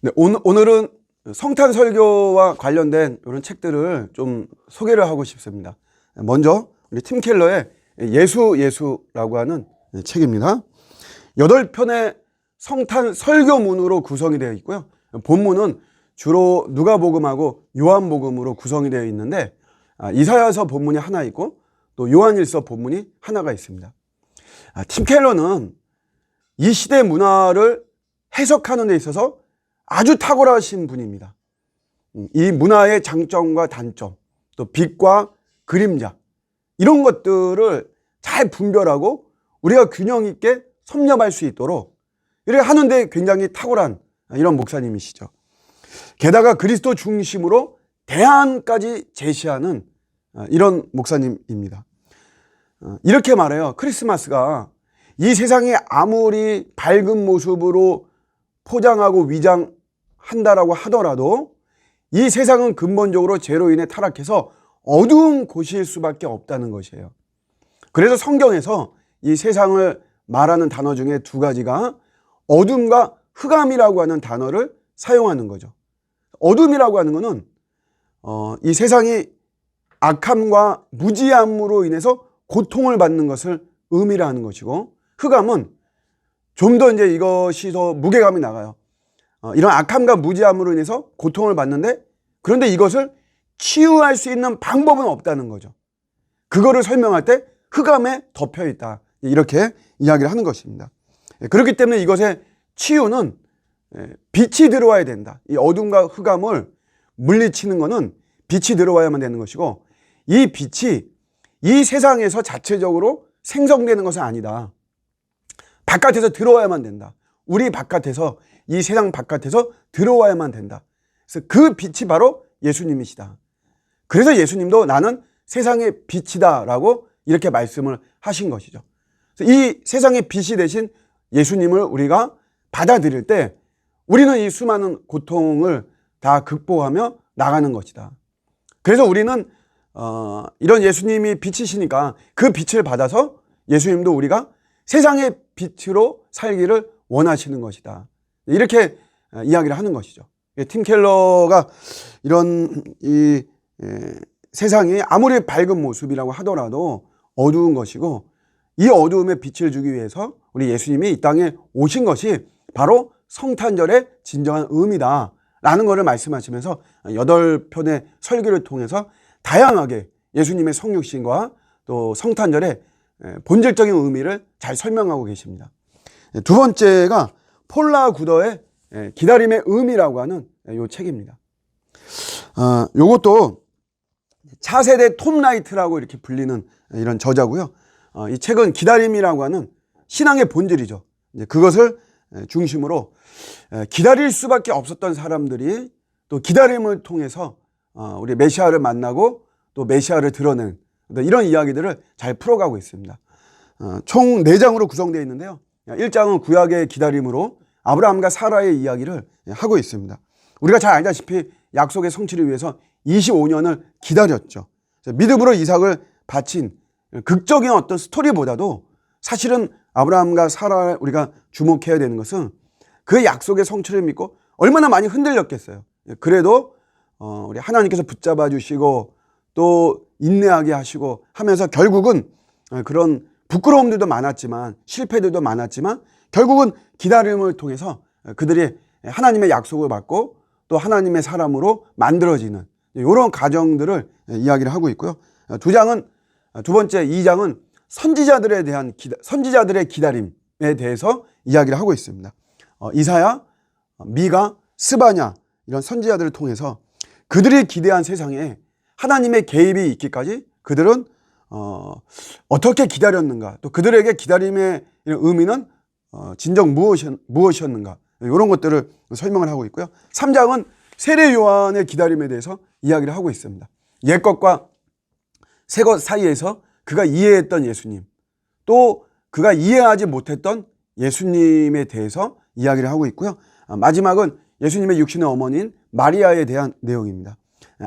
네, 오늘, 오늘은 성탄 설교와 관련된 이런 책들을 좀 소개를 하고 싶습니다. 먼저 우리 팀 켈러의 예수 예수라고 하는 책입니다. 여덟 편의 성탄 설교문으로 구성이 되어 있고요. 본문은 주로 누가복음하고 요한복음으로 구성이 되어 있는데 아, 이사야서 본문이 하나 있고 또 요한일서 본문이 하나가 있습니다. 아, 팀 켈러는 이 시대 문화를 해석하는 데 있어서 아주 탁월하신 분입니다. 음, 이 문화의 장점과 단점, 또 빛과 그림자, 이런 것들을 잘 분별하고 우리가 균형 있게 섭렵할 수 있도록 이렇게 하는데 굉장히 탁월한 이런 목사님이시죠. 게다가 그리스도 중심으로 대안까지 제시하는 아, 이런 목사님입니다. 어, 이렇게 말해요. 크리스마스가 이 세상이 아무리 밝은 모습으로 포장하고 위장 한다라고 하더라도 이 세상은 근본적으로 죄로 인해 타락해서 어두운 곳일 수밖에 없다는 것이에요. 그래서 성경에서 이 세상을 말하는 단어 중에 두 가지가 어둠과 흑암이라고 하는 단어를 사용하는 거죠. 어둠이라고 하는 것은 어, 이 세상이 악함과 무지함으로 인해서 고통을 받는 것을 의미하는 것이고 흑암은 좀 더 이제 이것이 더 무게감이 나가요. 어, 이런 악함과 무지함으로 인해서 고통을 받는데 그런데 이것을 치유할 수 있는 방법은 없다는 거죠. 그거를 설명할 때 흑암에 덮여 있다. 이렇게 이야기를 하는 것입니다. 예, 그렇기 때문에 이것의 치유는 예, 빛이 들어와야 된다. 이 어둠과 흑암을 물리치는 것은 빛이 들어와야만 되는 것이고 이 빛이 이 세상에서 자체적으로 생성되는 것은 아니다. 바깥에서 들어와야만 된다. 우리 바깥에서 이 세상 바깥에서 들어와야만 된다. 그래서 그 빛이 바로 예수님이시다. 그래서 예수님도 나는 세상의 빛이다라고 이렇게 말씀을 하신 것이죠. 이 세상의 빛이 되신 예수님을 우리가 받아들일 때 우리는 이 수많은 고통을 다 극복하며 나가는 것이다. 그래서 우리는 어, 이런 예수님이 빛이시니까 그 빛을 받아서 예수님도 우리가 세상의 빛으로 살기를 원하시는 것이다. 이렇게 어, 이야기를 하는 것이죠. 팀 켈러가 이런 이 에, 세상이 아무리 밝은 모습이라고 하더라도 어두운 것이고 이 어두움에 빛을 주기 위해서 우리 예수님이 이 땅에 오신 것이 바로 성탄절의 진정한 의미다. 라는 것을 말씀하시면서 여덟 편의 설교를 통해서 다양하게 예수님의 성육신과 또 성탄절의 본질적인 의미를 잘 설명하고 계십니다. 두 번째가 폴라 구더의 기다림의 의미라고 하는 이 책입니다. 어, 요것도 차세대 톰라이트라고 이렇게 불리는 이런 저자고요. 어, 이 책은 기다림이라고 하는 신앙의 본질이죠. 그것을 중심으로 기다릴 수밖에 없었던 사람들이 또 기다림을 통해서 어, 우리 메시아를 만나고 또 메시아를 드러낸 이런 이야기들을 잘 풀어가고 있습니다. 어, 총 4장으로 구성되어 있는데요. 1장은 구약의 기다림으로 아브라함과 사라의 이야기를 하고 있습니다. 우리가 잘 알다시피 약속의 성취를 위해서 25년을 기다렸죠. 믿음으로 이삭을 바친 극적인 어떤 스토리보다도 사실은 아브라함과 사라 우리가 주목해야 되는 것은 그 약속의 성취를 믿고 얼마나 많이 흔들렸겠어요. 그래도 어, 우리 하나님께서 붙잡아 주시고 또 인내하게 하시고 하면서 결국은 그런 부끄러움들도 많았지만 실패들도 많았지만 결국은 기다림을 통해서 그들이 하나님의 약속을 받고 또 하나님의 사람으로 만들어지는 이런 과정들을 이야기를 하고 있고요. 두 장은 두 번째 이 장은 선지자들에 대한 기다, 선지자들의 기다림에 대해서 이야기를 하고 있습니다. 어, 이사야, 미가, 스바냐 이런 선지자들을 통해서 그들이 기대한 세상에 하나님의 개입이 있기까지 그들은 어, 어떻게 기다렸는가 또 그들에게 기다림의 의미는 어, 진정 무엇이, 무엇이었는가 이런 것들을 설명을 하고 있고요. 3장은 세례 요한의 기다림에 대해서 이야기를 하고 있습니다. 옛 것과 새것 사이에서 그가 이해했던 예수님 또 그가 이해하지 못했던 예수님에 대해서 이야기를 하고 있고요. 아, 마지막은 예수님의 육신의 어머니인 마리아에 대한 내용입니다.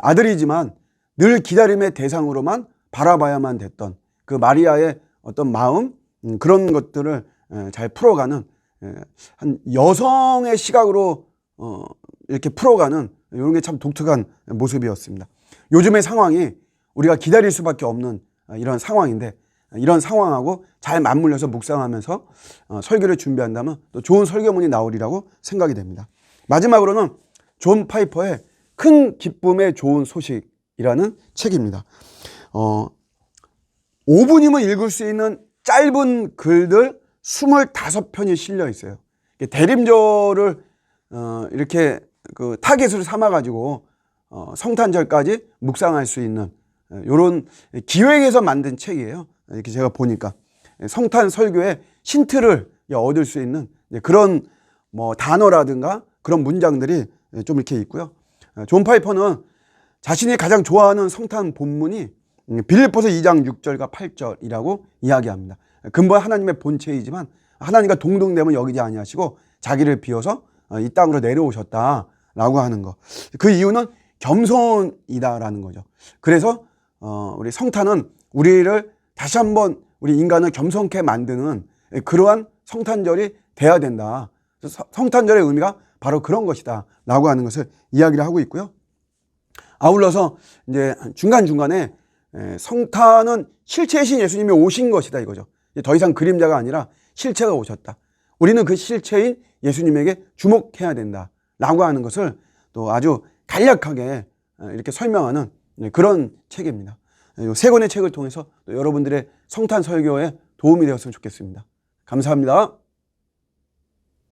아들이지만 늘 기다림의 대상으로만 바라봐야만 됐던 그 마리아의 어떤 마음 음, 그런 것들을 잘 풀어가는 한 여성의 시각으로 어, 이렇게 풀어가는 이런 게 참 독특한 모습이었습니다. 요즘의 상황이 우리가 기다릴 수밖에 없는 이런 상황인데 이런 상황하고 잘 맞물려서 묵상하면서 어, 설교를 준비한다면 또 좋은 설교문이 나오리라고 생각이 됩니다. 마지막으로는 존 파이퍼의 큰 기쁨의 좋은 소식이라는 책입니다. 어, 5분이면 읽을 수 있는 짧은 글들 25편이 실려 있어요. 대림절을 어, 이렇게 그 타겟으로 삼아가지고 어, 성탄절까지 묵상할 수 있는 이런 기획에서 만든 책이에요. 이렇게 제가 보니까 성탄 설교의 힌트를 얻을 수 있는 그런 뭐 단어라든가 그런 문장들이 좀 이렇게 있고요. 존 파이퍼는 자신이 가장 좋아하는 성탄 본문이 빌립보서 2장 6절과 8절이라고 이야기합니다. 근본 하나님의 본체이지만 하나님과 동등됨을 여기지 아니하시고 자기를 비워서 이 땅으로 내려오셨다라고 하는 거. 그 이유는 겸손이다라는 거죠. 그래서 어, 우리 성탄은 우리를 다시 한번 우리 인간을 겸손케 만드는 그러한 성탄절이 돼야 된다. 성탄절의 의미가 바로 그런 것이다. 라고 하는 것을 이야기를 하고 있고요. 아울러서 이제 중간 중간에 성탄은 실체이신 예수님이 오신 것이다 이거죠. 더 이상 그림자가 아니라 실체가 오셨다. 우리는 그 실체인 예수님에게 주목해야 된다. 라고 하는 것을 또 아주 간략하게 이렇게 설명하는 그런 책입니다. 이세 권의 책을 통해서 여러분들의 성탄 설교에 도움이 되었으면 좋겠습니다. 감사합니다.